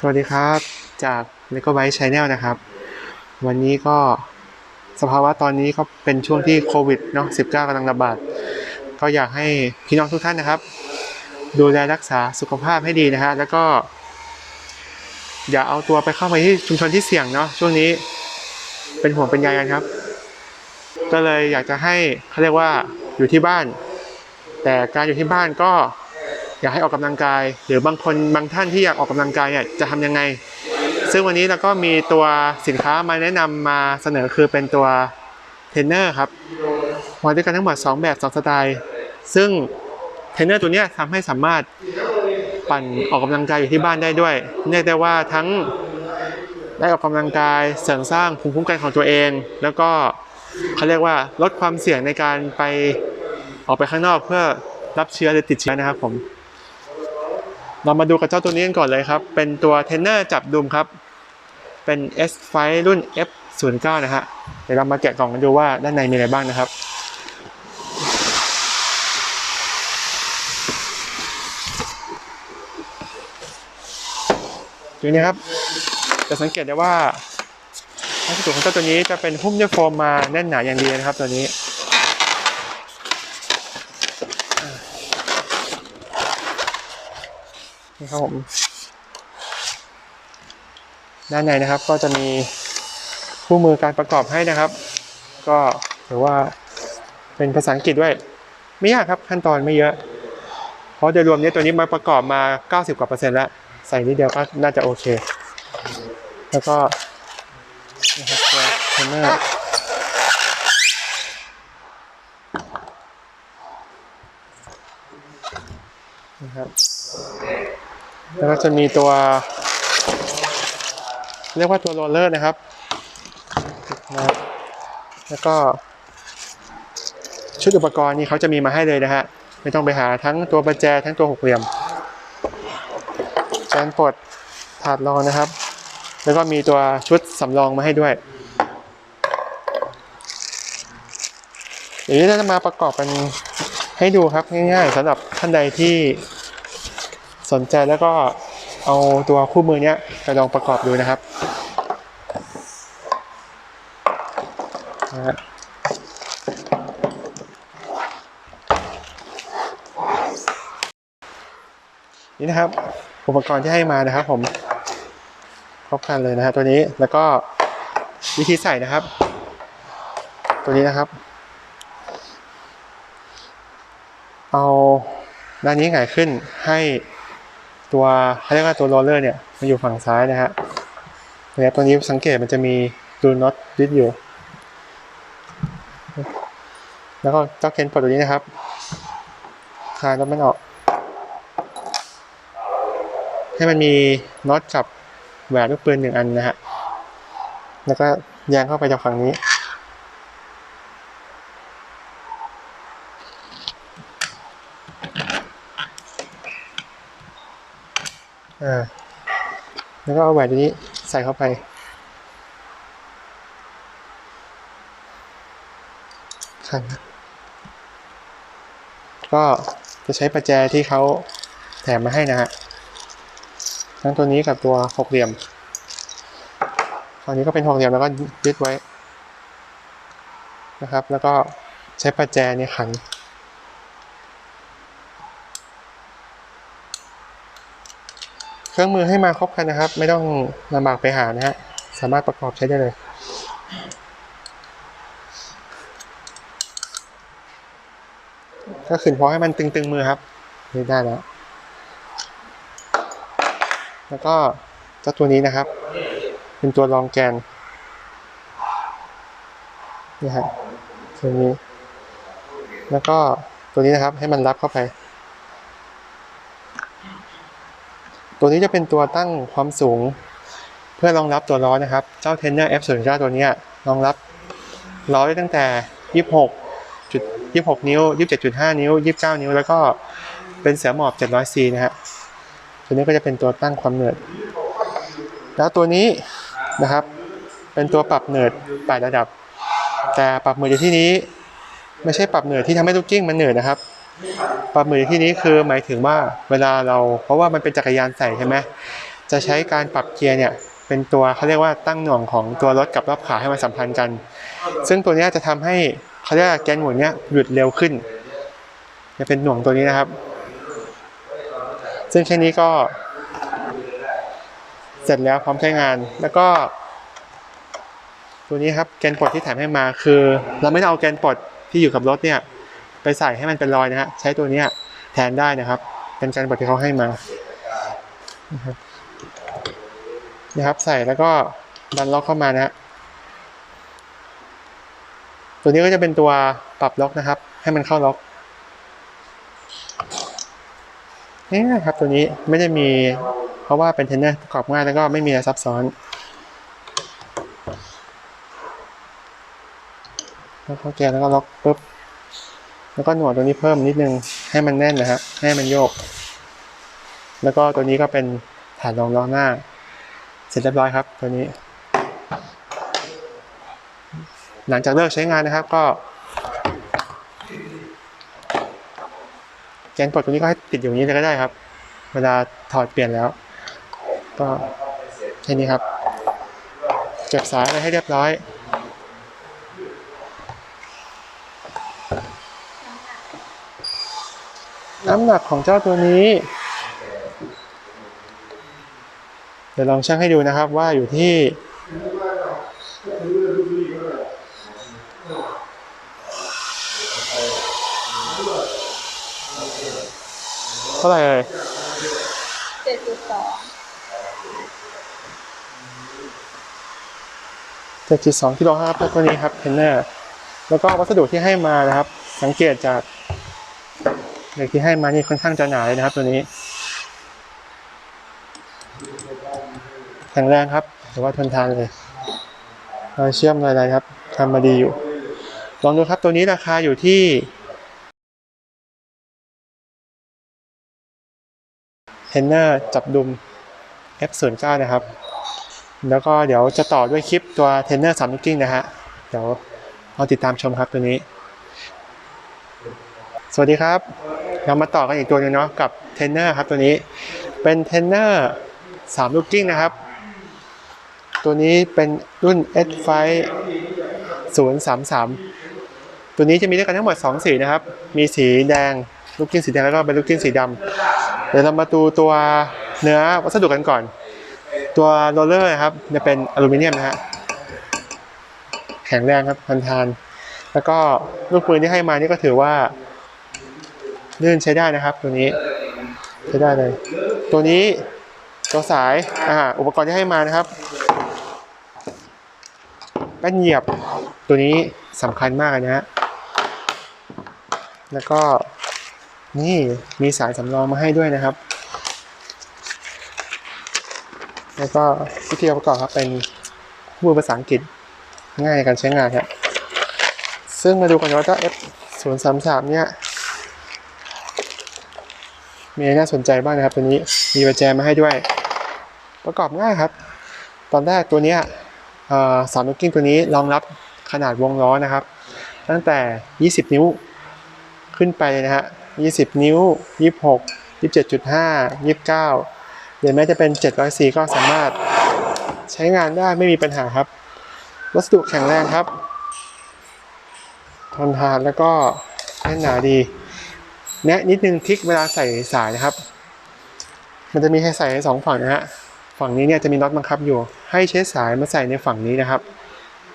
สวัสดีครับจาก l e g o b y t e Channel นะครับ วันนี้ก็สภาวะตอนนี้ก็เป็นช่วงที่โควิดเนาะ19กำลังระบาด ก็อยากให้พี่น้องทุกท่านนะครับ ดูแลรักษาสุขภาพให้ดีนะฮะแล้วก็ อย่าเอาตัวไปเข้าไปที่ชุมชนที่เสี่ยงเนาะช่วงนี้เป็นห่วงเป็นใยกันครับ ก็เลยอยากจะให้เขาเรียกว่าอยู่ที่บ้าน แต่การอยู่ที่บ้านก็ อยากให้ออกกำลังกาย หรือบางคนบางท่านที่อยากออกกำลังกายเนี่ยจะทำยังไง ซึ่งวันนี้เราก็มีตัวสินค้ามาแนะนำมาเสนอคือเป็นตัวเทรนเนอร์ครับมาด้วยกันทั้งหมด 2 แบบ 2 สไตล์ ซึ่งเทรนเนอร์ตัวนี้ทำให้สามารถปั่นออกกำลังกายอยู่ที่บ้านได้ด้วย เรียกได้ว่าทั้งได้ออกกำลังกายเสริมสร้างภูมิคุ้มกันของตัวเอง แล้วก็เขาเรียกว่าลดความเสี่ยงในการไปออกไปข้างนอกเพื่อรับเชื้อหรือติดเชื้อนะครับผม เรามาดูกับเจ้าตัวนี้กันก่อนเลยครับ เป็นตัวเทนเนอร์จับดุมครับ เป็น S ไฟรุ่น F09 นะฮะ เดี๋ยวเรามาแกะกล่องกันดูว่าด้านในมีอะไรบ้างนะครับอยู่นี่ครับ จะสังเกตได้ว่าวัสดุของเจ้าตัวนี้จะเป็นหุ้มด้วยโฟมมาแน่นหนาอย่างดีนะครับตัวนี้ ครับผม ด้านในนะครับก็จะมีคู่มือการประกอบให้นะครับ ก็ถือว่าเป็นภาษาอังกฤษด้วย ไม่ยากครับขั้นตอนไม่เยอะ เพราะโดยรวมเนี้ตัวนี้มาประกอบมา 90กว่าเปอร์เซ็นต์แล้วใส่นิดเดียวก็น่าจะโอเค แล้วก็นะครับตัวเทรนเนอร์นะครับ แล้วก็จะมีตัว เรียกว่าตัวโรลเลอร์นะครับนะแล้วก็ ชุดอุปกรณ์นี่เขาจะมีมาให้เลยนะฮะ ไม่ต้องไปหาทั้งตัวประแจทั้งตัวหกเหลี่ยมจานปลดถาดรองนะครับ แล้วก็มีตัวชุดสำรองมาให้ด้วยเดี๋ยวนี้เราจะมาประกอบกันให้ดูครับง่ายๆสำหรับท่านใดที่ สนใจแล้วก็เอาตัวคู่มือเนี้ยไปลองประกอบดูนะครับนะนี่นะครับ อุปกรณ์ที่ให้มานะครับ ผมครบครันเลยนะฮะตัวนี้แล้วก็วิธีใส่นะครับ ตัวนี้นะครับ เอาด้านนี้หงายขึ้นให้ ตัวเขาเรียกว่าตัวโรลเลอร์เนี่ยมันอยู่ฝั่งซ้ายนะฮะเนี่ยตัวนี้สังเกตมันจะมีดูน็อตยึดอยู่ แล้วก็เจ้าเคนปลดตัวนี้นะครับคลายน็อตมันออก ให้มันมีน็อตกับแหวนลูกปืนหนึ่งอันนะฮะแล้วก็แยงเข้าไปจากฝั่งนี้ อ่า แล้วก็เอาแหวนตัวนี้ใส่เข้าไปครับก็จะใช้ประแจที่เขาแถมมาให้นะฮะ ทั้งตัวนี้กับตัวหกเหลี่ยมอันนี้ก็เป็นหกเหลี่ยมแล้วก็ยึดไว้นะครับ แล้วก็ใช้ประแจเนี่ยขัน เครื่องมือให้มาครบครันนะครับ ไม่ต้องลำบากไปหานะฮะสามารถประกอบใช้ได้เลยก็ขืนพอให้มันตึงๆมือครับนี่ได้แล้ว แล้วก็เจ้าตัวนี้นะครับ เป็นตัวรองแกนนี่ฮะตัวนี้ แล้วก็ตัวนี้นะครับให้มันรับเข้าไป ตัวนี้จะเป็นตัวตั้งความสูง เพื่อรองรับตัวล้อนะครับ เจ้าเทนเนอร์ F09 ตัวนี้รองรับล้อได้ตั้งแต่ 26จุด26 นิ้ว 27.5 นิ้ว 29 นิ้ว แล้วก็เป็นเสือหมอบ 700C นะฮะตัวนี้ก็จะเป็นตัวตั้งความเหนืดแล้วตัวนี้นะครับ เป็นตัวปรับเหนืดแปดระดับ แต่ปรับเหนืดในที่นี้ ไม่ใช่ปรับเหนืดที่ทำให้ลูกกิ้งมันเหนืดนะครับ ปรับเหนืดในที่นี้คือหมายถึงว่าเวลาเราเพราะว่ามันเป็นจักรยานใส่ใช่ไหมจะใช้การปรับเกียร์เนี่ยเป็นตัวเขาเรียกว่าตั้งหน่วงของตัวรถกับรอบขาให้มันสัมพันธ์กัน ซึ่งตัวนี้จะทำให้เขาเรียกแกนหมุนเนี้ยหยุดเร็วขึ้นจะเป็นหน่วงตัวนี้นะครับ ซึ่งแค่นี้ก็ เสร็จแล้วพร้อมใช้งานแล้วก็ ตัวนี้ครับแกนปลดที่แถมให้มาคือ เราไม่ได้เอาแกนปลดที่อยู่กับรถเนี่ย ไปใส่ให้มันเป็นรอยนะฮะใช้ตัวนี้แทนได้นะครับ เป็นกนปลดที่เขาให้มานะครับใส่แล้วก็ดันล็อกเข้ามานะฮะตัวนี้ก็จะเป็นตัวปรับล็อกนะครับ ให้มันเข้าล็อกนี่นะครับตัวนี้ไม่ได้มีเพราะว่าเป็นเทนเนอร์ประกอบง่ายแล้วก็ไม่มีอะไรซับซ้อนแล้วก็แกแล้วก็ล็อกปุ๊บ แล้วก็หนวดตัวนี้เพิ่มนิดนึงให้มันแน่นนะครับให้มันโยก แล้วก็ตัวนี้ก็เป็นฐานรองล้อหน้า เสร็จเรียบร้อยครับ ตัวนี้ หลังจากเลิกใช้งานนะครับก็แกนปลดตัวนี้ก็ให้ติดอยู่างนี้เลยก็ได้ครับ เวลาถอดเปลี่ยนแล้ว ก็แค่นี้ครับ เก็บสายไรให้เรียบร้อย น้ำหนักของเจ้าตัวนี้ เดี๋ยวลองชั่งให้ดูนะครับว่าอยู่ที่เท่าไหร่เอ่ยเจ็ดจุดสองเจ็ดจุดสองกิโลครับตัวนี้ครับเทนเนอร์แล้วก็วัสดุที่ให้มานะครับ สังเกตจาก เหล็กที่ให้มานี่ค่อนข้างจะหนาเลยนะครับ ตัวนี้แข็งแรงครับหรือว่าทนทานเลยรอยเชื่อมรอยอะไรครับทำมาดีอยู่ ลองดูครับตัวนี้ราคาอยู่ที่เทนเนอร์จับดุม F09 นะครับ แล้วก็เดี๋ยวจะต่อด้วยคลิปตัวเทนเนอร์สามลูกกิ้งนะฮะ เดี๋ยวเราติดตามชมครับตัวนี้ สวัสดีครับ เรามาต่อกันอีกตัวหนึงเนาะกับเทนเนอร์ครับตัวนี้เป็นเทนเนอร์สามลูกกิ้งนะครับ ตัวนี้เป็นรุ่น S5 033 ตัวนี้จะมีด้วยกันทั้งหมด 2 สีนะครับ มีสีแดงลูกกิ้งสีแดงแล้วก็เป็นลูกกิ้งสีดำเดี๋ยวเรามาดูตัวเนื้อวัสดุกันก่อน ตัวโรลเลอร์นะครับจะเป็นอลูมิเนียมนะฮะแข็งแรงครับทนทาน แล้วก็ลูกปืนที่ให้มานี่ก็ถือว่า ลื่นใช้ได้นะครับ ตัวนี้ใช้ได้เลย ตัวนี้ตัวสายอ่าอุปกรณ์ที่ให้มานะครับแป้นเหยียบตัวนี้สำคัญมากนะฮะแล้วก็นี่มีสายสำรองมาให้ด้วยนะครับ แล้วก็วิธีประกอบครับเป็นคู่ภาษาอังกฤษง่ายในการใช้งานครับซึ่งมาดูกันว่าเจ้า F 0 3 3 เนี่ย มีอะไรน่าสนใจบ้างนะครับ ตัวนี้มีประแจมาให้ด้วย ประกอบง่ายครับ ตอนแรกตัวนี้สามลูกกิ้งตัวนี้รองรับขนาดวงล้อนะครับ ตั้งแต่ 20 นิ้วขึ้นไปนะฮะ 20 นิ้ว 26 27.5 29หรือแม้จะเป็น 704 ก็สามารถใช้งานได้ไม่มีปัญหาครับ วัสดุแข็งแรงครับ ทนทานแล้วก็แน่นหนาดี แนะนิดนึงทิกเวลาใส่สายนะครับ มันจะมีให้ใส่สองฝั่งนะฮะฝั่งนี้เนี่ยจะมีน็อตบังคับอยู่ ให้ใช้สายมาใส่ในฝั่งนี้นะครับ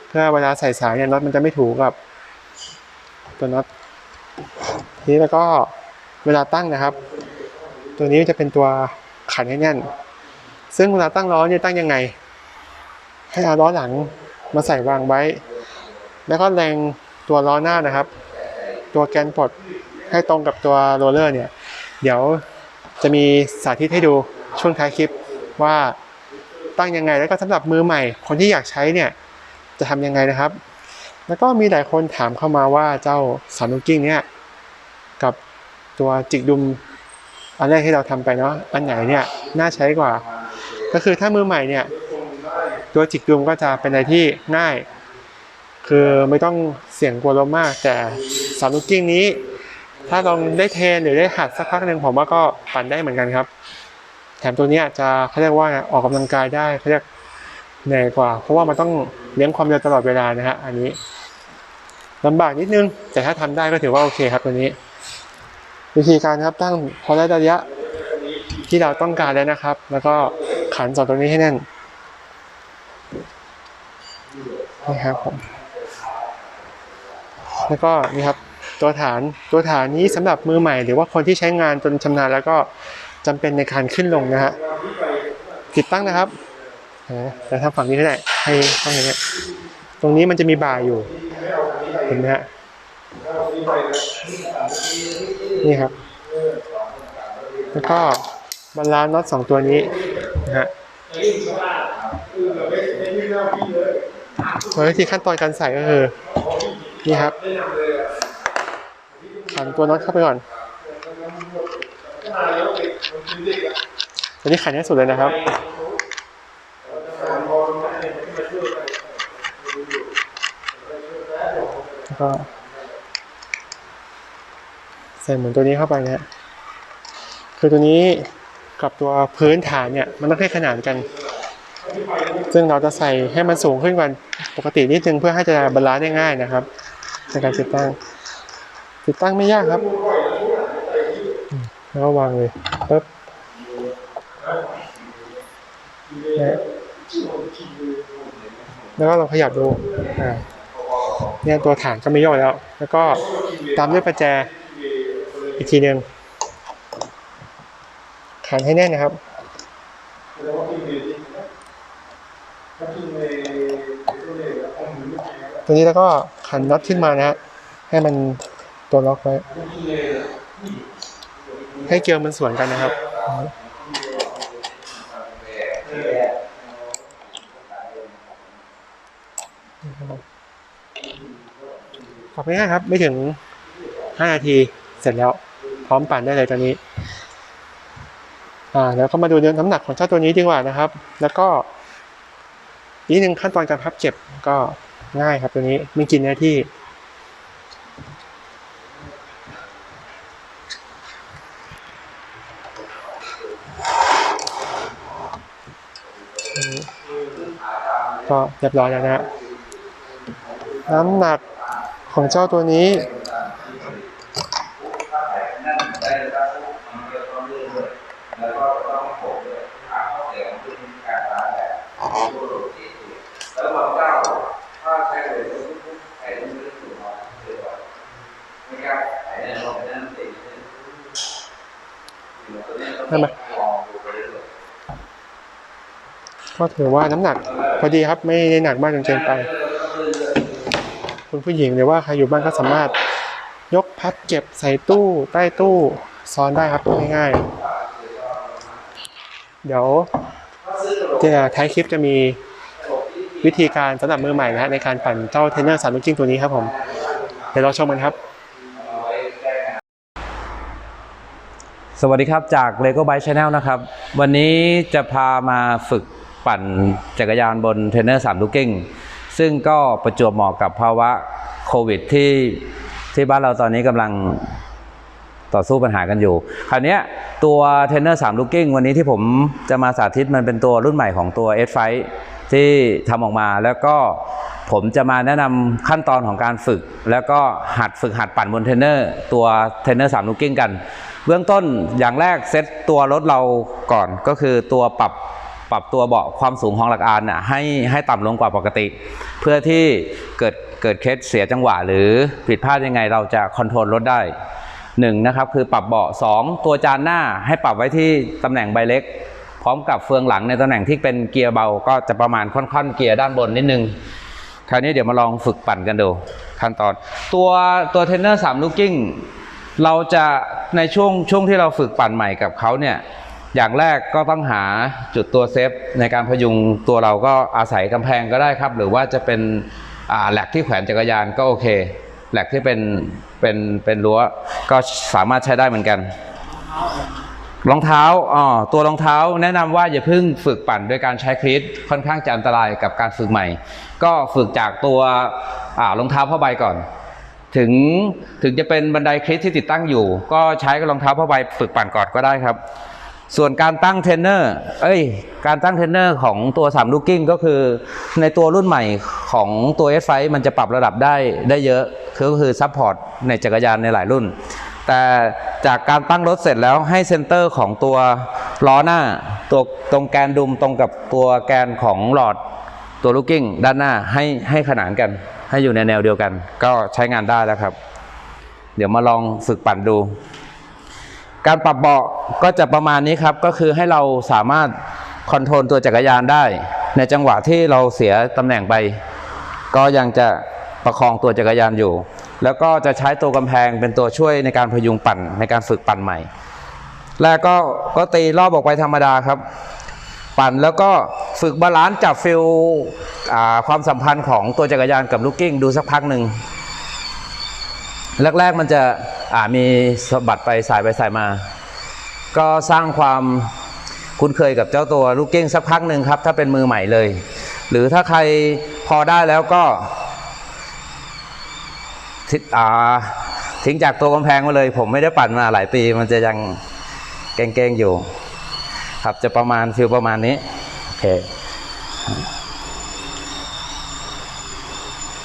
เพื่อเวลาใส่สายเนี่ยน็อตมันจะไม่ถูกกับ ตัวน็อตทีนี้แล้วก็เวลาตั้งนะครับ ตัวนี้จะเป็นตัวขันแน่นซึ่งเวลาตั้งล้อเนี่ยตั้งยังไง ให้เอาล้อหลังมาใส่วางไว้ แล้วก็แรงตัวล้อหน้านะครับ ตัวแกนปลด ให้ตรงกับตัวโรลเลอร์เนี่ย เดี๋ยวจะมีสาธิตให้ดูช่วงท้ายคลิปว่าตั้งยังไงแล้วก็สำหรับมือใหม่ คนที่อยากใช้เนี่ยจะทำยังไงนะครับ แล้วก็มีหลายคนถามเข้ามาว่าเจ้าสานุกิ้งเนี่ยกับตัวจิกดุมอันแรกที่เราทำไปเนาะอันไหนเนี่ยน่าใช้กว่า ก็คือถ้ามือใหม่เนี่ยตัวจิกดุมก็จะเป็นอะไรที่ง่าย คือไม่ต้องเสี่ยงกลัวล้มมาก แต่สามลูกกิ้งนี้ ถ้าลองได้เทนหรือได้หัดสักพักหนึ่งผมว่าก็ปั่นได้เหมือนกันครับ แถมตัวนี้จะเขาเรียกว่าออกกำลังกายได้เขาเรียกเหนื่อยกว่า เพราะว่ามันต้องเลี้ยงความเร็วตลอดเวลานะฮะอันนี้ลำบากนิดนึง แต่ถ้าทำได้ก็ถือว่าโอเคครับตัวนี้ วิธีการครับตั้งพอได้ระยะที่เราต้องการแล้วนะครับ แล้วก็ขันสองตัวนี้ให้แน่นนี่ครับผมแล้วก็นี่ครับ ตัวฐานตัวฐานนี้สำหรับมือใหม่ หรือว่าคนที่ใช้งานจนชำนาญแล้วก็จำเป็นในการขึ้นลงนะฮะติดตั้งนะครับแต่ทางฝั่งนี้ก็ได้ให้ต้องอย่างเงี้ตรงนี้มันจะมีบ่าอยู่เห็นไหมฮะนี่ครับ แล้วก็บรรลานซ์น็อตสองตัวนี้นะฮะโดยวิธีขั้นตอนการใส่ก็คือ นี่ครับันตัวน็อตเข้าไปก่อนตัวนี้ขันให้สุดเลยนะครับแล้วก็ใส่เหมือนตัวนี้เข้าไปนะฮะคือตัวนี้กับตัวพื้นฐานเนี่ยมันต้องให้ขนานกัน ซึ่งเราจะใส่ให้มันสูงขึ้นกว่าปกตินิดนึงเพื่อให้จะบาลานซ์ได้ง่ายนะครับในการติดตั้ง ติดตั้งไม่ยากครับแล้ววางเลยปึ๊บนะแล้วก็ลองขยับดูอ่าเนี่ยตัวฐานก็ไม่ย่อแล้ว แล้วก็ตามด้วยประแจอีกทีหนึ่งขันให้แน่นนะครับตัวนี้แล้วก็ขันน็อตขึ้นมานะฮะให้มัน ตัวล็อกไว้ให้เกลียวมันสวนกันนะครับ ขอบง่ายครับ ไม่ถึง 5 นาทีเสร็จแล้ว พร้อมปั่นได้เลยตอนนี้ อ่าแล้วก็มาดูเรื่องน้ำหนักของเจ้าตัวนี้ดีกว่านะครับ แล้วก็อีกนิดนึงขั้นตอนการพับเก็บก็ง่ายครับตัวนี้ไม่กินเนื้อที่ ก็เรียบร้อยแล้วนะน้ำหนักของเจ้าตัวนี้ ได้ไหมก็ถือว่าน้ำหนัก พอดีครับไม่ได้หนักมากจนเกินไปคุณผู้หญิงหรือว่าใครอยู่บ้านก็สามารถยกพับเก็บใส่ตู้ใต้ตู้ซ้อนได้ครับง่ายๆ เดี๋ยวจะท้ายคลิปจะมีวิธีการสำหรับมือใหม่นะฮะในการปั่นเจ้าเทนเนอร์สามลูกกิ้งตัวนี้ครับผม เดี๋ยวเราชมกันครับ สวัสดีครับจาก Lego Bike Channel นะครับ วันนี้จะพามาฝึก ปั่นจักรยานบนเทรนเนอร์3ลูกกิ้งซึ่งก็ประจวบเหมาะกับภาวะโควิดที่ที่บ้านเราตอนนี้กำลังต่อสู้ปัญหากันอยู่ คราวนี้ตัวเทรนเนอร์3ลูกกิ้งวันนี้ที่ผมจะมาสาธิตมันเป็นตัวรุ่นใหม่ของตัว S5 ที่ทำออกมาแล้วก็ผมจะมาแนะนำขั้นตอนของการฝึก แล้วก็หัดฝึกหัดปั่นบนเทรนเนอร์ตัวเทรนเนอร์3ลูกกิ้งกัน เบื้องต้นอย่างแรกเซตตัวรถเราก่อนก็คือตัวปรับ ปรับตัวเบาะความสูงของหลักอานน่ะให้ให้ต่ำลงกว่าปกติ เพื่อที่เกิดเกิดเคสเสียจังหวะ หรือผิดพลาดยังไงเราจะคอนโทรลรถได้หนึ่งนะครับคือปรับเบาะสองตัวจานหน้าให้ปรับไว้ที่ตำแหน่งใบเล็ก พร้อมกับเฟืองหลังในตำแหน่งที่เป็นเกียร์เบาก็จะประมาณค่อนๆเกียร์ด้านบนนิดนึงคราวนี้เดี๋ยวมาลองฝึกปั่นกันดูขั้นตอนตัวตัวเทรนเนอร์สามลูกกิ้งเราจะในช่วงช่วงที่เราฝึกปั่นใหม่กับเขาเนี่ย อย่างแรกก็ต้องหาจุดตัวเซฟในการพยุงตัวเราก็อาศัยกำแพงก็ได้ครับ หรือว่าจะเป็นแหลกที่แขวนจักรยานก็โอเค แหลกที่เป็นเป็นเป็นรั้วก็สามารถใช้ได้เหมือนกัน รองเท้าอ๋อตัวรองเท้าแนะนำว่าอย่าเพิ่งฝึกปั่นโดยการใช้คลีตค่อนข้างจะอันตรายกับการฝึกใหม่ ก็ฝึกจากตัวรองเท้าผ้าใบก่อนถึงถึงจะเป็นบันไดคลิปที่ติดตั้งอยู่ ก็ใช้รองเท้าผ้าใบฝึกปั่นก่อนก็ได้ครับ ส่วนการตั้งเทรนเนอร์ เอ้ย การตั้งเทรนเนอร์ของตัว3ลูกกิ้งก็คือในตัวรุ่นใหม่ของตัว S f มันจะปรับระดับได้ได้เยอะก็คือซัพพอร์ตในจักรยานในหลายรุ่น แต่จากการตั้งรถเสร็จแล้วให้เซนเตอร์ของตัวล้อหน้า ตัวตรงแกนดุมตรงกับตัวแกนของหลอดตัวลูกกิ้งด้านหน้าให้ให้ขนานกัน ให้อยู่ในแนวเดียวกัน ก็ใช้งานได้แล้วครับ เดี๋ยวมาลองฝึกปั่นดู การปรับเบาะก็จะประมาณนี้ครับ ก็คือให้เราสามารถคอนโทรลตัวจักรยานได้ ในจังหวะที่เราเสียตำแหน่งไป ก็ยังจะประคองตัวจักรยานอยู่ แล้วก็จะใช้ตัวกำแพงเป็นตัวช่วยในการพยุงปั่นในการฝึกปั่นใหม่ แล้วก็ก็ตีรอบออกไปธรรมดาครับ ปั่นแล้วก็ฝึกบาลานซ์จับฟิลความสัมพันธ์ของตัวจักรยานกับลูกกิ้งดูสักพักหนึ่ง แรกๆมันจะอ่ามีสะบัดไปสายไปสายมา ก็สร้างความคุ้นเคยกับเจ้าตัวลูกเก้งสักพักหนึ่งครับ ถ้าเป็นมือใหม่เลย หรือถ้าใครพอได้แล้วก็ทิอ่าทิ้งจากตัวกำแพงมาเลย ผมไม่ได้ปั่นมาหลายปี มันจะยังเก่งๆอยู่ ครับจะประมาณฟิลประมาณนี้โอเค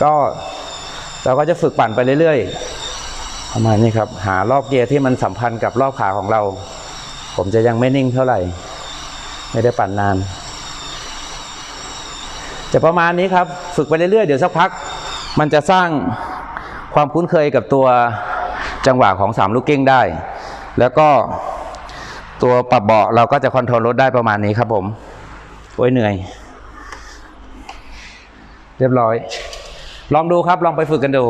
ก็เราก็จะฝึกปั่นไปเรื่อยๆ ประมาณนี้ครับ หารอบเกียร์ที่มันสัมพันธ์กับรอบขาของเรา ผมจะยังไม่นิ่งเท่าไหร่ ไม่ได้ปั่นนาน จะประมาณนี้ครับ ฝึกไปเรื่อยๆ เดี๋ยวสักพัก มันจะสร้างความคุ้นเคยกับตัวจังหวะของสามลูกเก้งได้ แล้วก็ตัวปรับเบาะเราก็จะคอนโทรลรถได้ประมาณนี้ครับผม โอ้ยเหนื่อย เรียบร้อย ลองดูครับ ลองไปฝึกกันดู